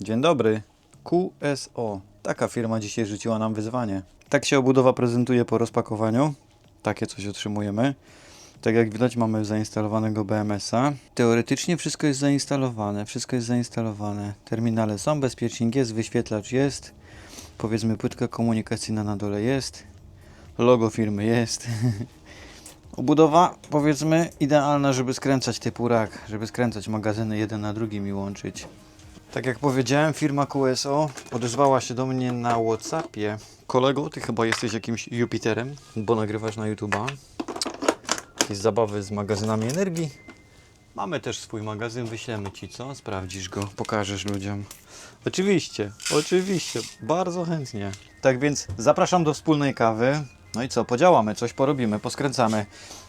Dzień dobry. QSO. Taka firma dzisiaj rzuciła nam wyzwanie. Tak się obudowa prezentuje po rozpakowaniu. Takie coś otrzymujemy. Tak jak widać mamy zainstalowanego BMS-a. Teoretycznie wszystko jest zainstalowane. Wszystko jest zainstalowane. Terminale są, bezpiecznik jest, wyświetlacz jest. Powiedzmy płytka komunikacyjna na dole jest. Logo firmy jest. Obudowa, powiedzmy, idealna, żeby skręcać typu rak, żeby skręcać magazyny jeden na drugim i łączyć. Tak jak powiedziałem, firma QSO odezwała się do mnie na Whatsappie. Kolego, ty chyba jesteś jakimś Jupiterem, bo nagrywasz na YouTube'a. Jakieś zabawy z magazynami energii. Mamy też swój magazyn, wyślemy ci, co? Sprawdzisz go, pokażesz ludziom. Oczywiście, oczywiście, bardzo chętnie. Tak więc zapraszam do wspólnej kawy. No i co, podziałamy, coś porobimy, poskręcamy.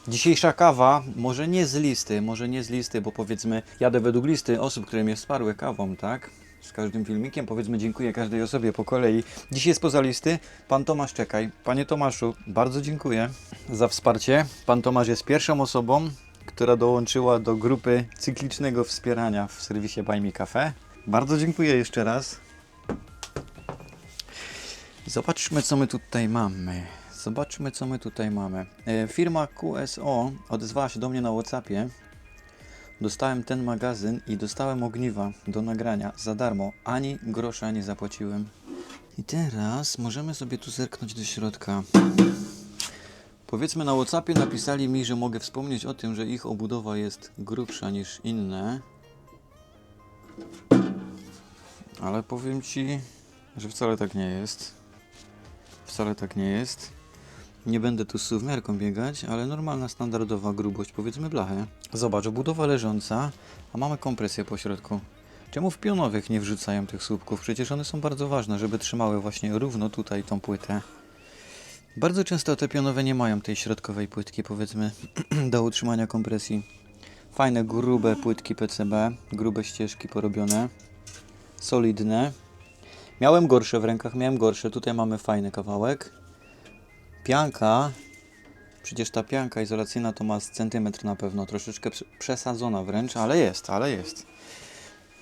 Dzisiejsza kawa, może nie z listy, może nie z listy, bo powiedzmy, jadę według listy osób, które mnie wsparły kawą, tak? Z każdym filmikiem, powiedzmy, dziękuję każdej osobie po kolei. Dzisiaj jest poza listy pan Tomasz Czekaj. Panie Tomaszu, bardzo dziękuję za wsparcie. Pan Tomasz jest pierwszą osobą, która dołączyła do grupy cyklicznego wspierania w serwisie Buy Me Cafe. Bardzo dziękuję jeszcze raz. Zobaczmy, co my tutaj mamy. Zobaczmy, co my tutaj mamy. E, Firma QSO odezwała się do mnie na WhatsAppie. Dostałem ten magazyn i dostałem ogniwa do nagrania za darmo. Ani grosza nie zapłaciłem. I teraz możemy sobie tu zerknąć do środka. Powiedzmy na WhatsAppie napisali mi, że mogę wspomnieć o tym, że ich obudowa jest grubsza niż inne. Ale powiem Ci, że wcale tak nie jest. Wcale tak nie jest. Nie będę tu z suwmiarką biegać, ale normalna, standardowa grubość, powiedzmy blachę. Zobacz, obudowa leżąca, a mamy kompresję po środku. Czemu w pionowych nie wrzucają tych słupków? Przecież one są bardzo ważne, żeby trzymały właśnie równo tutaj tą płytę. Bardzo często te pionowe nie mają tej środkowej płytki, powiedzmy, do utrzymania kompresji. Fajne, grube płytki PCB, grube ścieżki porobione, solidne. Miałem gorsze w rękach, miałem gorsze. Tutaj mamy fajny kawałek. Pianka, przecież ta pianka izolacyjna to ma centymetr na pewno, troszeczkę prze- przesadzona wręcz, ale jest, ale jest.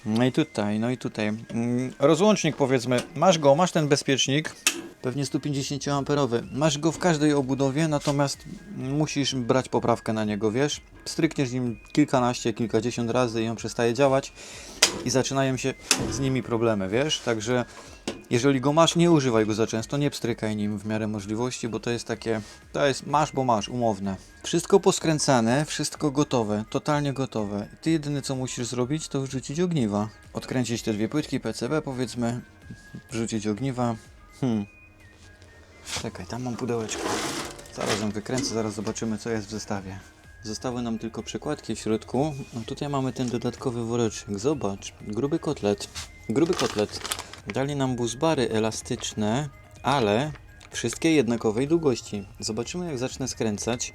No i tutaj, no i tutaj. Mm, Rozłącznik powiedzmy, masz go, masz ten bezpiecznik, pewnie 150 amperowy. Masz go w każdej obudowie, natomiast musisz brać poprawkę na niego, wiesz? Strykniesz nim kilkanaście, kilkadziesiąt razy i on przestaje działać i zaczynają się z nimi problemy, wiesz? Także jeżeli go masz, nie używaj go za często, nie pstrykaj nim w miarę możliwości, bo to jest takie, to jest masz, bo masz, umowne. Wszystko poskręcane, wszystko gotowe, totalnie gotowe. Ty jedyne co musisz zrobić, to wrzucić ogniwa. Odkręcić te dwie płytki PCB powiedzmy, wrzucić ogniwa. Hmm. Czekaj, tam mam pudełeczko. Zaraz ją wykręcę, zaraz zobaczymy co jest w zestawie. Zostały nam tylko przekładki w środku. A tutaj mamy ten dodatkowy woreczek. Zobacz, gruby kotlet. Gruby kotlet. Dali nam buzbary elastyczne, ale wszystkie jednakowej długości. Zobaczymy jak zacznę skręcać.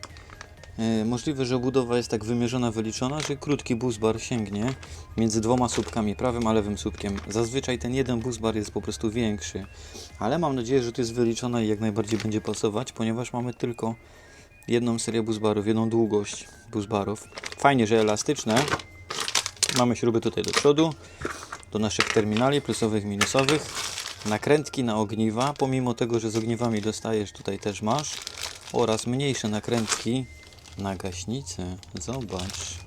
Yy, możliwe, że obudowa jest tak wymierzona, wyliczona, że krótki buzbar sięgnie między dwoma słupkami, prawym a lewym słupkiem. Zazwyczaj ten jeden buzbar jest po prostu większy, ale mam nadzieję, że to jest wyliczone i jak najbardziej będzie pasować, ponieważ mamy tylko jedną serię buzbarów, jedną długość buzbarów. Fajnie, że elastyczne. Mamy śruby tutaj do przodu, do naszych terminali plusowych, minusowych. Nakrętki na ogniwa, pomimo tego, że z ogniwami dostajesz, tutaj też masz. Oraz mniejsze nakrętki na gaśnicę. Zobacz.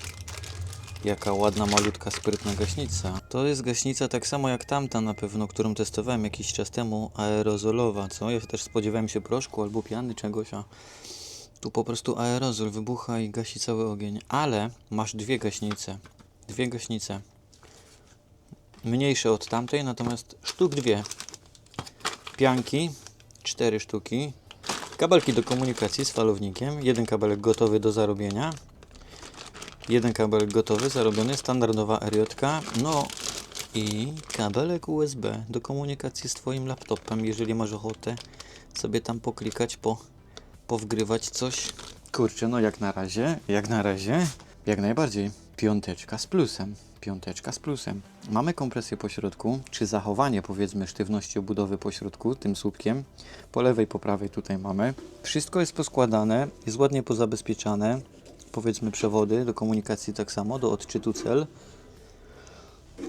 Jaka ładna, malutka, sprytna gaśnica. To jest gaśnica tak samo jak tamta na pewno, którą testowałem jakiś czas temu, aerozolowa, co? Ja też spodziewałem się proszku albo piany czegoś, a tu po prostu aerozol wybucha i gasi cały ogień. Ale masz dwie gaśnice. Dwie gaśnice. Mniejsze od tamtej, natomiast sztuk dwie. Pianki, cztery sztuki. Kabelki do komunikacji z falownikiem. Jeden kabelek gotowy do zarobienia. Jeden kabelek gotowy, zarobiony, standardowa RJ. No i kabelek USB do komunikacji z Twoim laptopem, jeżeli masz ochotę sobie tam poklikać, po, powgrywać coś. Kurczę, no jak na razie, jak na razie, jak najbardziej. Piąteczka z plusem. Piąteczka z plusem. Mamy kompresję po środku, czy zachowanie powiedzmy sztywności obudowy po środku, tym słupkiem. Po lewej, po prawej tutaj mamy. Wszystko jest poskładane, jest ładnie pozabezpieczane. Powiedzmy przewody do komunikacji tak samo, do odczytu cel.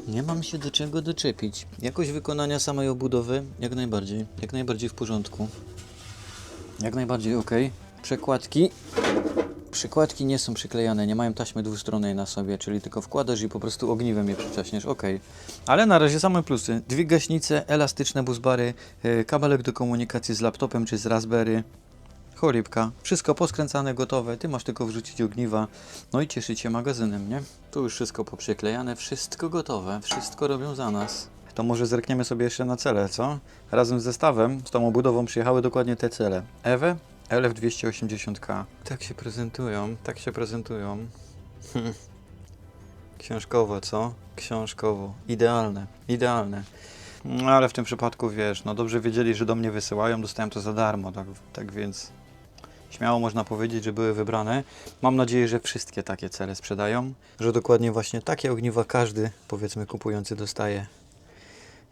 Nie mam się do czego doczepić. Jakość wykonania samej obudowy jak najbardziej, jak najbardziej w porządku. Jak najbardziej ok. Przekładki. Przykładki nie są przyklejane, nie mają taśmy dwustronnej na sobie, czyli tylko wkładasz i po prostu ogniwem je przyczaśniesz, ok. Ale na razie same plusy. Dwie gaśnice, elastyczne buzbary, yy, kabelek do komunikacji z laptopem czy z Raspberry. Chorybka. Wszystko poskręcane, gotowe. Ty masz tylko wrzucić ogniwa. No i cieszyć się magazynem, nie? Tu już wszystko poprzyklejane, wszystko gotowe. Wszystko robią za nas. To może zerkniemy sobie jeszcze na cele, co? Razem z zestawem, z tą obudową przyjechały dokładnie te cele. Ewe, LF280K. Tak się prezentują, tak się prezentują. Hmm. Książkowo, co? Książkowo. Idealne, idealne. No ale w tym przypadku wiesz, no dobrze wiedzieli, że do mnie wysyłają, dostałem to za darmo, tak, tak więc śmiało można powiedzieć, że były wybrane. Mam nadzieję, że wszystkie takie cele sprzedają, że dokładnie właśnie takie ogniwa każdy, powiedzmy, kupujący dostaje.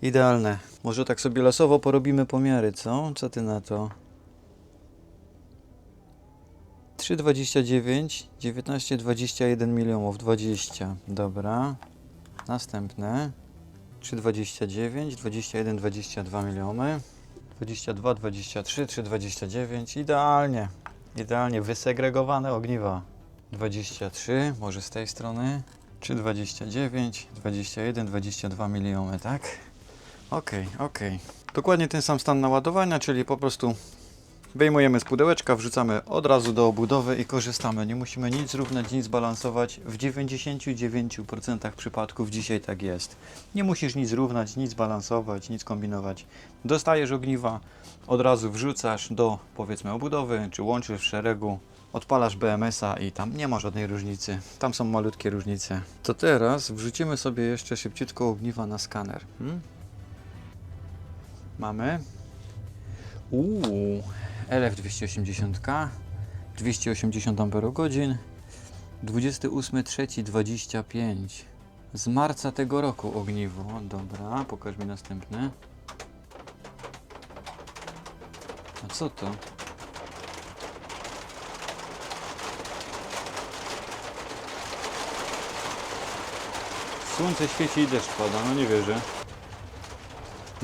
Idealne. Może tak sobie losowo porobimy pomiary, co? Co ty na to? 3,29, 19, 21 milionów, 20. Dobra. Następne. 3,29, 21, 22 miliony. 22, 23, 3,29. Idealnie. Idealnie wysegregowane ogniwa. 23, może z tej strony. 3,29, 21, 22 miliony, tak? Okej, okej. Dokładnie ten sam stan naładowania, czyli po prostu wyjmujemy z pudełeczka, wrzucamy od razu do obudowy i korzystamy. Nie musimy nic równać, nic balansować. W 99% przypadków dzisiaj tak jest. Nie musisz nic równać, nic balansować, nic kombinować. Dostajesz ogniwa, od razu wrzucasz do powiedzmy obudowy, czy łączysz w szeregu, odpalasz BMS-a i tam nie ma żadnej różnicy. Tam są malutkie różnice. To teraz wrzucimy sobie jeszcze szybciutko ogniwa na skaner. Hmm? Mamy. Uuu, LF280K, 280 Ah, 28.3.25 z marca tego roku ogniwo. Dobra, pokaż mi następne. A co to? Słońce świeci i deszcz pada, no nie wierzę.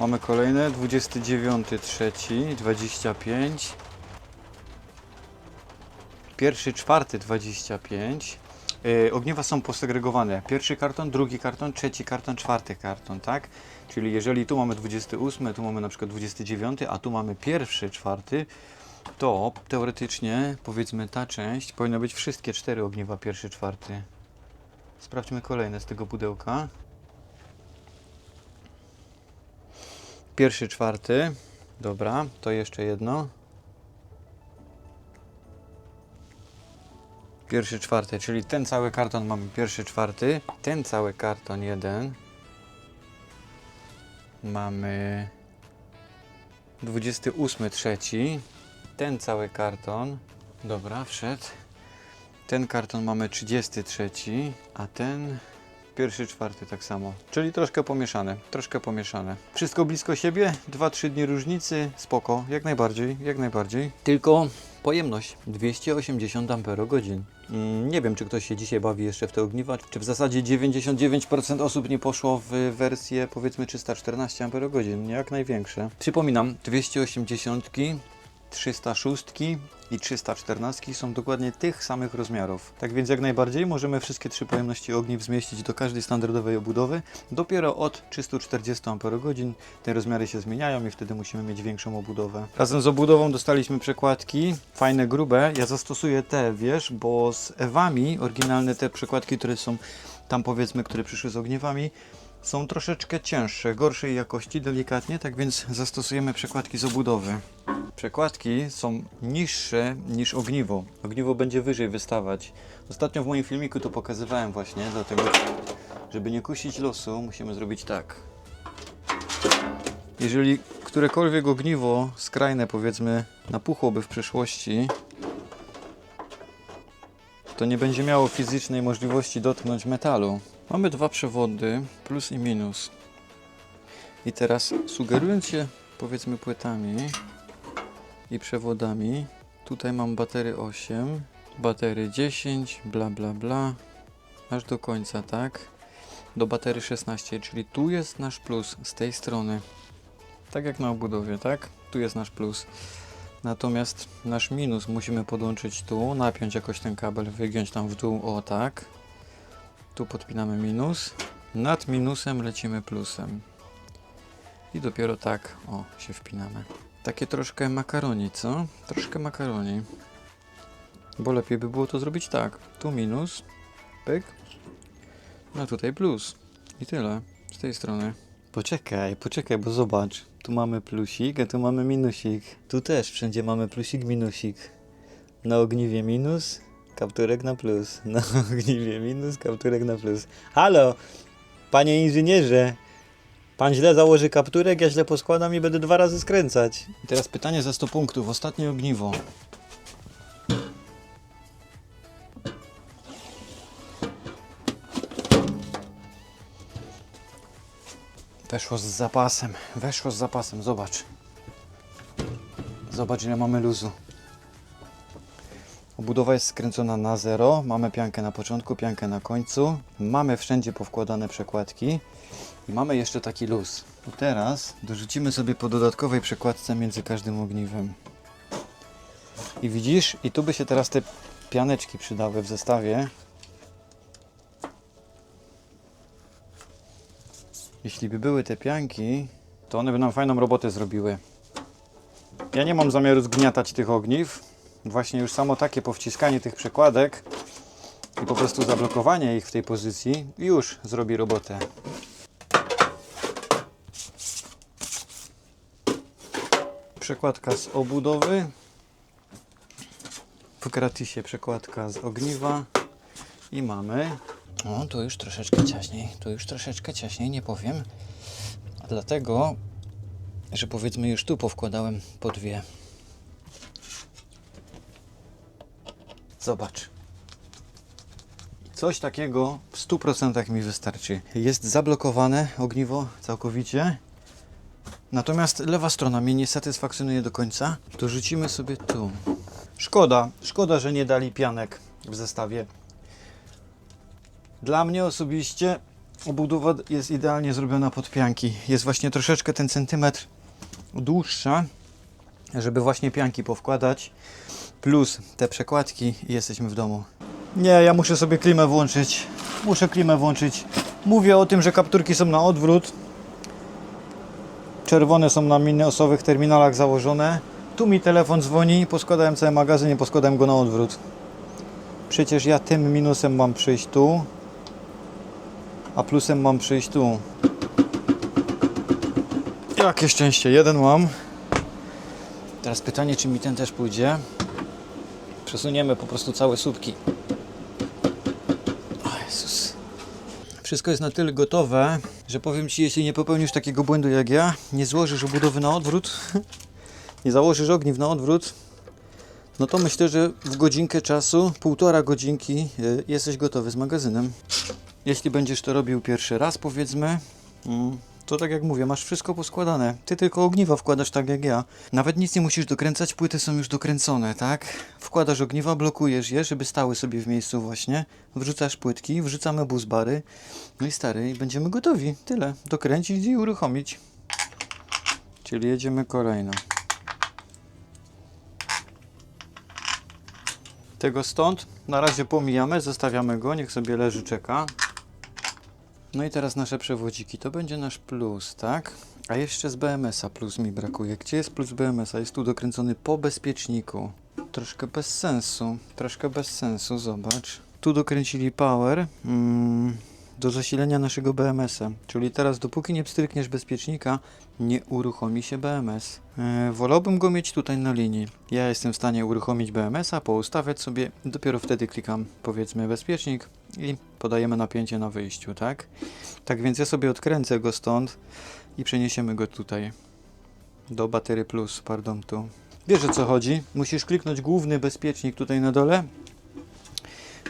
Mamy kolejne, 29.3.25 Pierwszy, czwarty 25 yy, Ogniwa są posegregowane. Pierwszy karton, drugi karton, trzeci karton, czwarty karton, tak? Czyli jeżeli tu mamy 28, tu mamy na przykład 29, a tu mamy pierwszy, czwarty, to teoretycznie, powiedzmy, ta część powinna być wszystkie cztery ogniwa, pierwszy, czwarty. Sprawdźmy kolejne z tego pudełka. Pierwszy, czwarty. Dobra, to jeszcze jedno. Pierwszy, czwarty, czyli ten cały karton mamy pierwszy, czwarty. Ten cały karton jeden. Mamy 28, trzeci. Ten cały karton. Dobra, wszedł. Ten karton mamy 33, a ten Pierwszy, czwarty tak samo. Czyli troszkę pomieszane, troszkę pomieszane. Wszystko blisko siebie, 2-3 dni różnicy, spoko, jak najbardziej, jak najbardziej. Tylko pojemność 280 Ah. Mm, nie wiem, czy ktoś się dzisiaj bawi jeszcze w te ogniwa, czy w zasadzie 99% osób nie poszło w wersję powiedzmy 314 Ah, jak największe. Przypominam, 280 306 i 314 są dokładnie tych samych rozmiarów. Tak więc jak najbardziej możemy wszystkie trzy pojemności ogniw zmieścić do każdej standardowej obudowy. Dopiero od 340 Ah te rozmiary się zmieniają i wtedy musimy mieć większą obudowę. Razem z obudową dostaliśmy przekładki, fajne, grube. Ja zastosuję te, wiesz, bo z Ewami, oryginalne te przekładki, które są tam powiedzmy, które przyszły z ogniwami, są troszeczkę cięższe, gorszej jakości, delikatnie, tak więc zastosujemy przekładki z obudowy. Przekładki są niższe niż ogniwo. Ogniwo będzie wyżej wystawać. Ostatnio w moim filmiku to pokazywałem właśnie, dlatego żeby nie kusić losu, musimy zrobić tak. Jeżeli którekolwiek ogniwo skrajne powiedzmy napuchłoby w przyszłości, to nie będzie miało fizycznej możliwości dotknąć metalu. Mamy dwa przewody, plus i minus. I teraz sugerując się powiedzmy płytami i przewodami, tutaj mam batery 8, batery 10, bla bla bla, aż do końca, tak? do baterii 16, czyli tu jest nasz plus z tej strony. Tak jak na obudowie, tak? Tu jest nasz plus. Natomiast nasz minus musimy podłączyć tu, napiąć jakoś ten kabel, wygiąć tam w dół, o tak. Tu podpinamy minus. Nad minusem lecimy plusem. I dopiero tak, o, się wpinamy. Takie troszkę makaroni, co? Troszkę makaroni. Bo lepiej by było to zrobić tak. Tu minus, pyk, no tutaj plus. I tyle. Z tej strony. Poczekaj, poczekaj, bo zobacz. Tu mamy plusik, a tu mamy minusik. Tu też wszędzie mamy plusik, minusik. Na ogniwie minus, kapturek na plus. Na ogniwie minus, kapturek na plus. Halo, panie inżynierze. Pan źle założy kapturek, ja źle poskładam i będę dwa razy skręcać. I teraz pytanie za 100 punktów. Ostatnie ogniwo. Weszło z zapasem, weszło z zapasem, zobacz. Zobacz ile mamy luzu. Obudowa jest skręcona na zero, mamy piankę na początku, piankę na końcu. Mamy wszędzie powkładane przekładki i mamy jeszcze taki luz. I teraz dorzucimy sobie po dodatkowej przekładce między każdym ogniwem. I widzisz, i tu by się teraz te pianeczki przydały w zestawie. Jeśli by były te pianki, to one by nam fajną robotę zrobiły. Ja nie mam zamiaru zgniatać tych ogniw. Właśnie już samo takie powciskanie tych przekładek i po prostu zablokowanie ich w tej pozycji już zrobi robotę. Przekładka z obudowy. W gratisie przekładka z ogniwa. I mamy o, tu już troszeczkę ciaśniej, tu już troszeczkę ciaśniej, nie powiem. Dlatego, że powiedzmy już tu powkładałem po dwie. Zobacz. Coś takiego w 100% mi wystarczy. Jest zablokowane ogniwo całkowicie. Natomiast lewa strona mnie nie satysfakcjonuje do końca. To rzucimy sobie tu. Szkoda, szkoda, że nie dali pianek w zestawie. Dla mnie osobiście obudowa jest idealnie zrobiona pod pianki. Jest właśnie troszeczkę ten centymetr dłuższa, żeby właśnie pianki powkładać. Plus te przekładki i jesteśmy w domu. Nie, ja muszę sobie klimę włączyć. Muszę klimę włączyć. Mówię o tym, że kapturki są na odwrót. Czerwone są na minusowych terminalach założone. Tu mi telefon dzwoni, poskładałem cały magazyn i poskładałem go na odwrót. Przecież ja tym minusem mam przyjść tu, a plusem mam przyjść tu. Jakie szczęście, jeden mam. Teraz pytanie, czy mi ten też pójdzie. Przesuniemy po prostu całe słupki. O Jezus. Wszystko jest na tyle gotowe, że powiem Ci, jeśli nie popełnisz takiego błędu jak ja, nie złożysz obudowy na odwrót, nie założysz ogniw na odwrót, no to myślę, że w godzinkę czasu, półtora godzinki, y, jesteś gotowy z magazynem. Jeśli będziesz to robił pierwszy raz, powiedzmy, mm, to tak jak mówię, masz wszystko poskładane. Ty tylko ogniwa wkładasz tak jak ja. Nawet nic nie musisz dokręcać, płyty są już dokręcone, tak? Wkładasz ogniwa, blokujesz je, żeby stały sobie w miejscu właśnie. Wrzucasz płytki, wrzucamy buzbary. No i stary, i będziemy gotowi. Tyle. Dokręcić i uruchomić. Czyli jedziemy kolejno. Tego stąd na razie pomijamy, zostawiamy go, niech sobie leży, czeka. No i teraz nasze przewodziki, to będzie nasz plus, tak? A jeszcze z BMS-a plus mi brakuje. Gdzie jest plus BMS-a? Jest tu dokręcony po bezpieczniku. Troszkę bez sensu, troszkę bez sensu, zobacz. Tu dokręcili power mm, do zasilenia naszego BMS-a. Czyli teraz dopóki nie pstrykniesz bezpiecznika, nie uruchomi się BMS. E, wolałbym go mieć tutaj na linii. Ja jestem w stanie uruchomić BMS-a, poustawiać sobie, dopiero wtedy klikam powiedzmy bezpiecznik i podajemy napięcie na wyjściu, tak? Tak więc ja sobie odkręcę go stąd i przeniesiemy go tutaj do baterii plus, pardon, tu. Wiesz o co chodzi? Musisz kliknąć główny bezpiecznik tutaj na dole,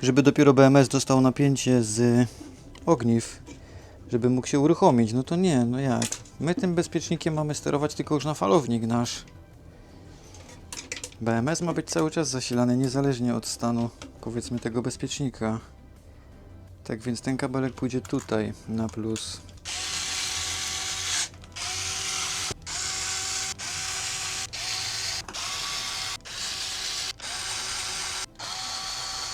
żeby dopiero BMS dostał napięcie z ogniw, żeby mógł się uruchomić. No to nie, no jak? My tym bezpiecznikiem mamy sterować tylko już na falownik nasz. BMS ma być cały czas zasilany, niezależnie od stanu, powiedzmy, tego bezpiecznika. Tak więc ten kabelek pójdzie tutaj na plus.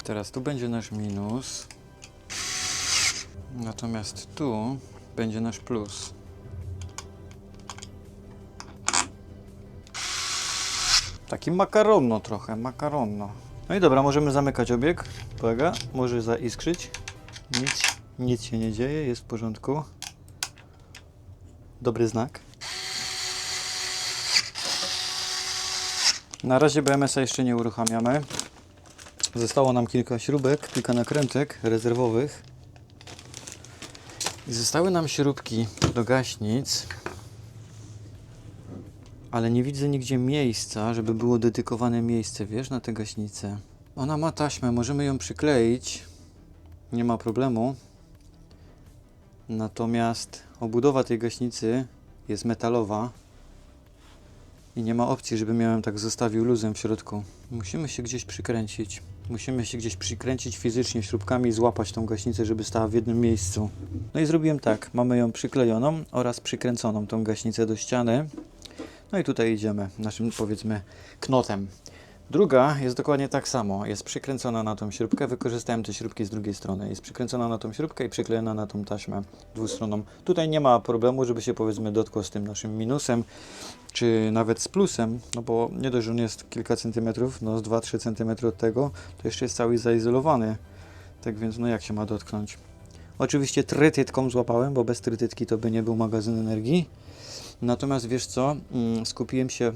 Teraz tu będzie nasz minus. Natomiast tu będzie nasz plus. Taki makaronno trochę, makaronno. No i dobra, możemy zamykać obieg. Uwaga, może zaiskrzyć. Nic, nic się nie dzieje, jest w porządku. Dobry znak. Na razie BMS-a jeszcze nie uruchamiamy. Zostało nam kilka śrubek, kilka nakrętek rezerwowych. I zostały nam śrubki do gaśnic, ale nie widzę nigdzie miejsca, żeby było dedykowane miejsce, wiesz, na tę gaśnicę. Ona ma taśmę, możemy ją przykleić, nie ma problemu. Natomiast obudowa tej gaśnicy jest metalowa i nie ma opcji, żebym ją tak zostawił luzem w środku. Musimy się gdzieś przykręcić. Musimy się gdzieś przykręcić fizycznie śrubkami i złapać tą gaśnicę, żeby stała w jednym miejscu. No i zrobiłem tak. Mamy ją przyklejoną oraz przykręconą tą gaśnicę do ściany. No i tutaj idziemy naszym powiedzmy knotem. Druga jest dokładnie tak samo. Jest przykręcona na tą śrubkę. Wykorzystałem te śrubki z drugiej strony. Jest przykręcona na tą śrubkę i przyklejona na tą taśmę dwustronną. Tutaj nie ma problemu, żeby się powiedzmy dotkło z tym naszym minusem, czy nawet z plusem, no bo nie dość, że on jest kilka centymetrów, no z 2-3 centymetry od tego, to jeszcze jest cały zaizolowany. Tak więc no jak się ma dotknąć? Oczywiście trytytką złapałem, bo bez trytytki to by nie był magazyn energii. Natomiast wiesz co, Mm, skupiłem się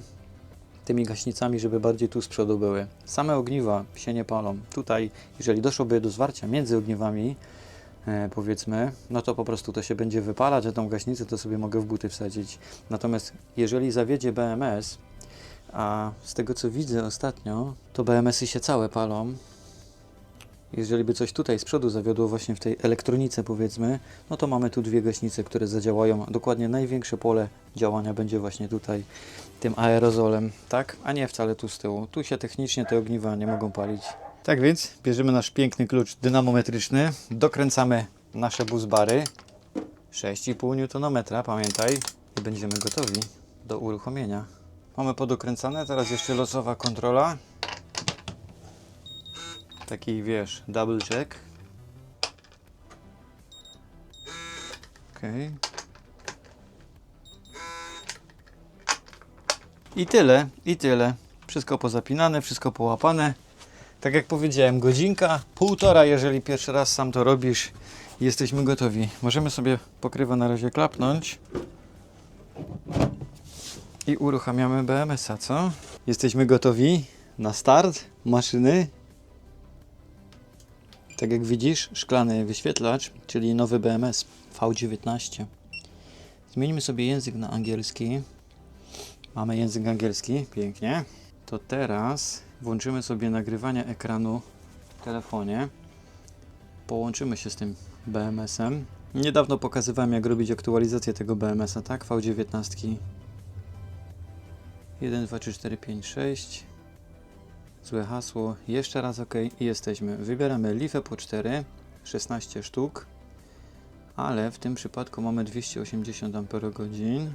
tymi gaśnicami, żeby bardziej tu z przodu były. Same ogniwa się nie palą. Tutaj, jeżeli doszłoby do zwarcia między ogniwami, e, powiedzmy, no to po prostu to się będzie wypalać, a tą gaśnicę to sobie mogę w buty wsadzić. Natomiast jeżeli zawiedzie BMS, a z tego co widzę ostatnio, to BMS-y się całe palą. Jeżeli by coś tutaj z przodu zawiodło właśnie w tej elektronice powiedzmy, no to mamy tu dwie gaśnice, które zadziałają. Dokładnie największe pole działania będzie właśnie tutaj tym aerozolem, tak? A nie wcale tu z tyłu. Tu się technicznie te ogniwa nie mogą palić. Tak więc bierzemy nasz piękny klucz dynamometryczny, dokręcamy nasze buzbary 6,5 Nm, pamiętaj, i będziemy gotowi do uruchomienia. Mamy podokręcane, teraz jeszcze losowa kontrola. Taki wiesz, double check. Okej. I tyle, i tyle. Wszystko pozapinane, wszystko połapane. Tak jak powiedziałem, godzinka, półtora, jeżeli pierwszy raz sam to robisz, jesteśmy gotowi. Możemy sobie pokrywa na razie klapnąć. I uruchamiamy BMS-a, co? Jesteśmy gotowi na start maszyny. Tak jak widzisz, szklany wyświetlacz, czyli nowy BMS V19. Zmienimy sobie język na angielski. Mamy język angielski, pięknie. To teraz włączymy sobie nagrywanie ekranu w telefonie. Połączymy się z tym BMS-em. Niedawno pokazywałem, jak robić aktualizację tego BMS-a, tak? V19. 1, 2, 3, 4, 5, 6. Złe hasło. Jeszcze raz OK jesteśmy. Wybieramy lifę po 4, 16 sztuk, ale w tym przypadku mamy 280 Ah.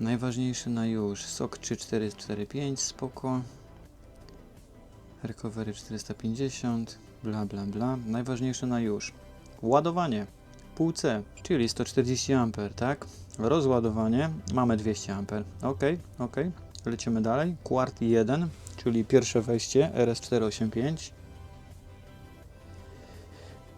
Najważniejszy na już. SOK 3445, spoko. Recovery 450, bla bla bla. Najważniejsze na już. Ładowanie. Pół C, czyli 140 A, tak? Rozładowanie mamy 200 A. Ok, ok. Lecimy dalej. Quart 1, czyli pierwsze wejście RS485.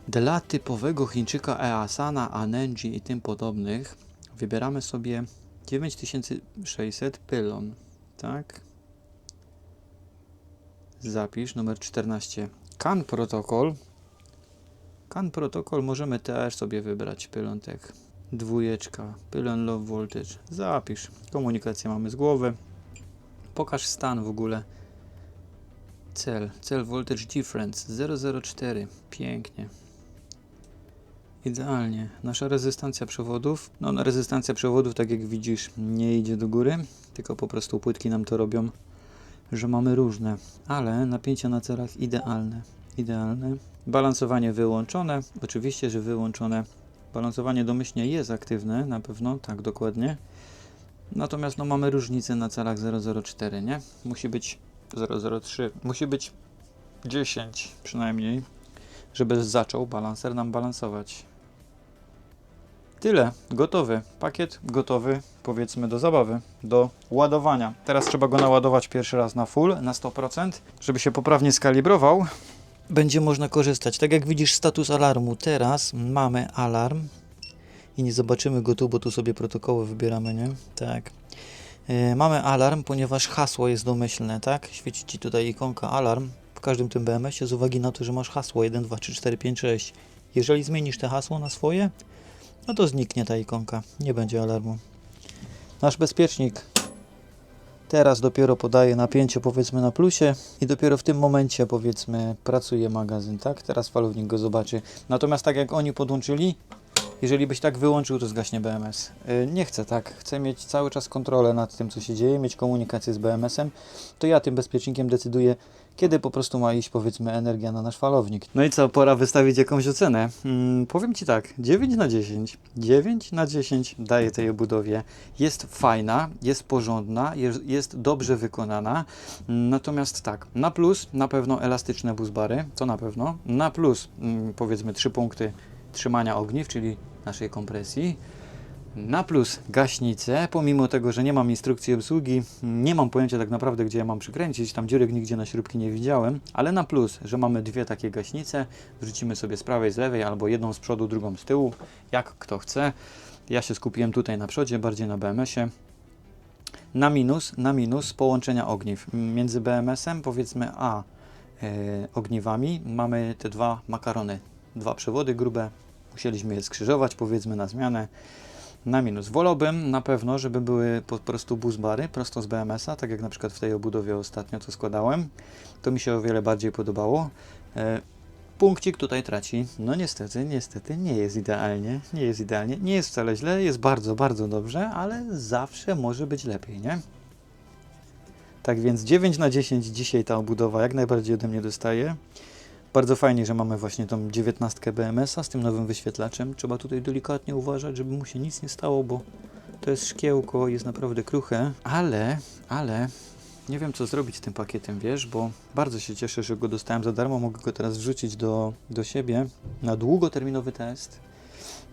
Dla typowego Chińczyka Easana, Anenji i tym podobnych wybieramy sobie 9600 pylon, tak? Zapisz numer 14. CAN protokol. CAN protokol możemy też sobie wybrać pylontek. Dwójeczka, pylon low voltage. Zapisz. Komunikację mamy z głowy. Pokaż stan w ogóle. Cel, cel voltage difference 004. Pięknie. Idealnie. Nasza rezystancja przewodów. No, no, rezystancja przewodów, tak jak widzisz, nie idzie do góry, tylko po prostu płytki nam to robią, że mamy różne, ale napięcia na celach idealne. Idealne. Balansowanie wyłączone, oczywiście, że wyłączone. Balansowanie domyślnie jest aktywne, na pewno, tak dokładnie. Natomiast no, mamy różnicę na celach 004, nie? Musi być 003, musi być 10 przynajmniej, żeby zaczął balancer nam balansować. Tyle, gotowy. Pakiet gotowy, powiedzmy, do zabawy, do ładowania. Teraz trzeba go naładować pierwszy raz na full, na 100%, żeby się poprawnie skalibrował. Będzie można korzystać. Tak jak widzisz status alarmu, teraz mamy alarm i nie zobaczymy go tu, bo tu sobie protokoły wybieramy, nie? Tak. Yy, mamy alarm, ponieważ hasło jest domyślne, tak? Świeci Ci tutaj ikonka alarm w każdym tym BMS-ie z uwagi na to, że masz hasło 1, 2, 3, 4, 5, 6. Jeżeli zmienisz te hasło na swoje, no to zniknie ta ikonka, nie będzie alarmu. Nasz bezpiecznik teraz dopiero podaje napięcie powiedzmy na plusie i dopiero w tym momencie powiedzmy pracuje magazyn, tak? Teraz falownik go zobaczy. Natomiast tak jak oni podłączyli, jeżeli byś tak wyłączył, to zgaśnie BMS. Yy, Nie chcę tak, chcę mieć cały czas kontrolę nad tym, co się dzieje, mieć komunikację z BMS-em. To ja tym bezpiecznikiem decyduję, kiedy po prostu ma iść, powiedzmy, energia na nasz falownik. No i co, pora wystawić jakąś ocenę. Mm, powiem Ci tak, 9 na 10. 9 na 10 daje tej obudowie. Jest fajna, jest porządna, jest, dobrze wykonana. Mm, Natomiast tak, na plus na pewno elastyczne buzbary, to na pewno. Na plus, mm, powiedzmy, 3 punkty trzymania ogniw, czyli naszej kompresji. Na plus gaśnicę, pomimo tego, że nie mam instrukcji obsługi, nie mam pojęcia tak naprawdę, gdzie ja mam przykręcić, tam dziurek nigdzie na śrubki nie widziałem, ale na plus, że mamy dwie takie gaśnice, wrzucimy sobie z prawej, z lewej, albo jedną z przodu, drugą z tyłu, jak kto chce. Ja się skupiłem tutaj na przodzie, bardziej na BMS-ie. Na minus, na minus połączenia ogniw między BMS-em, powiedzmy, a e, ogniwami mamy te dwa makarony, dwa przewody grube, musieliśmy je skrzyżować, powiedzmy, na zmianę na minus. Wolałbym na pewno, żeby były po prostu buzbary prosto z BMS-a, tak jak na przykład w tej obudowie ostatnio to składałem. To mi się o wiele bardziej podobało. E, punkcik tutaj traci. No niestety, niestety nie jest idealnie. Nie jest idealnie. Nie jest wcale źle, jest bardzo, bardzo dobrze, ale zawsze może być lepiej, nie? Tak więc 9 na 10 dzisiaj ta obudowa jak najbardziej ode mnie dostaje. Bardzo fajnie, że mamy właśnie tą 19 BMS-a z tym nowym wyświetlaczem. Trzeba tutaj delikatnie uważać, żeby mu się nic nie stało, bo to jest szkiełko, jest naprawdę kruche. Ale, ale nie wiem co zrobić z tym pakietem, wiesz, bo bardzo się cieszę, że go dostałem za darmo. Mogę go teraz wrzucić do, do siebie na długoterminowy test.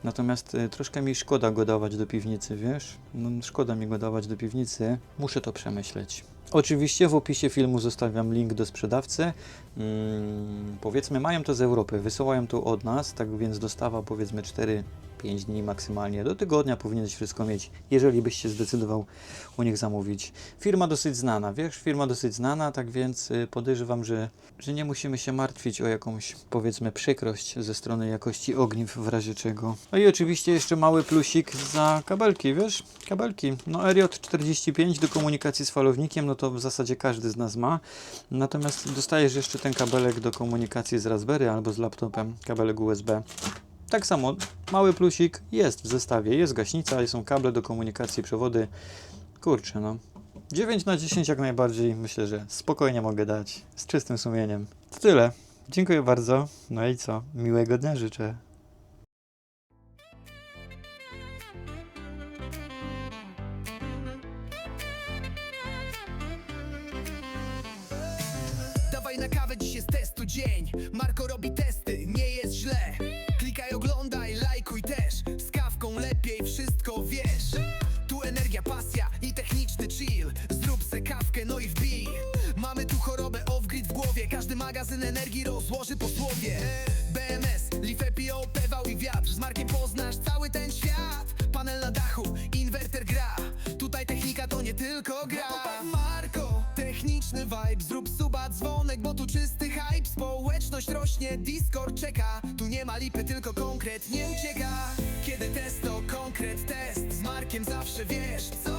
Natomiast y, troszkę mi szkoda go dawać do piwnicy, wiesz? No, szkoda mi go dawać do piwnicy. Muszę to przemyśleć. Oczywiście w opisie filmu zostawiam link do sprzedawcy. Mm, powiedzmy, mają to z Europy, wysyłają to od nas, tak więc dostawa powiedzmy 4-5 dni maksymalnie. Do tygodnia powinieneś wszystko mieć, jeżeli byś się zdecydował u nich zamówić. Firma dosyć znana, wiesz, firma dosyć znana, tak więc y, podejrzewam, że, że nie musimy się martwić o jakąś powiedzmy przykrość ze strony jakości ogniw w razie czego. No i oczywiście jeszcze mały plusik za kabelki, wiesz, kabelki. No RJ45 do komunikacji z falownikiem, no to w zasadzie każdy z nas ma. Natomiast dostajesz jeszcze ten kabelek do komunikacji z Raspberry albo z laptopem, kabelek USB. Tak samo, mały plusik jest w zestawie, jest gaśnica, są kable do komunikacji, przewody. Kurczę, no. 9 na 10 jak najbardziej, myślę, że spokojnie mogę dać, z czystym sumieniem. To tyle. Dziękuję bardzo. No i co? Miłego dnia życzę. Dawaj na kawę, dziś jest testu dzień magazyn energii rozłoży po słowie BMS, Lifepio, Pewał i wiatr. Z Markiem poznasz cały ten świat. Panel na dachu, inwerter gra. Tutaj technika to nie tylko gra. Marko, techniczny vibe. Zrób suba, dzwonek, bo tu czysty hype. Społeczność rośnie, Discord czeka. Tu nie ma lipy, tylko konkret nie ucieka. Kiedy test to konkret test. Z Markiem zawsze wiesz co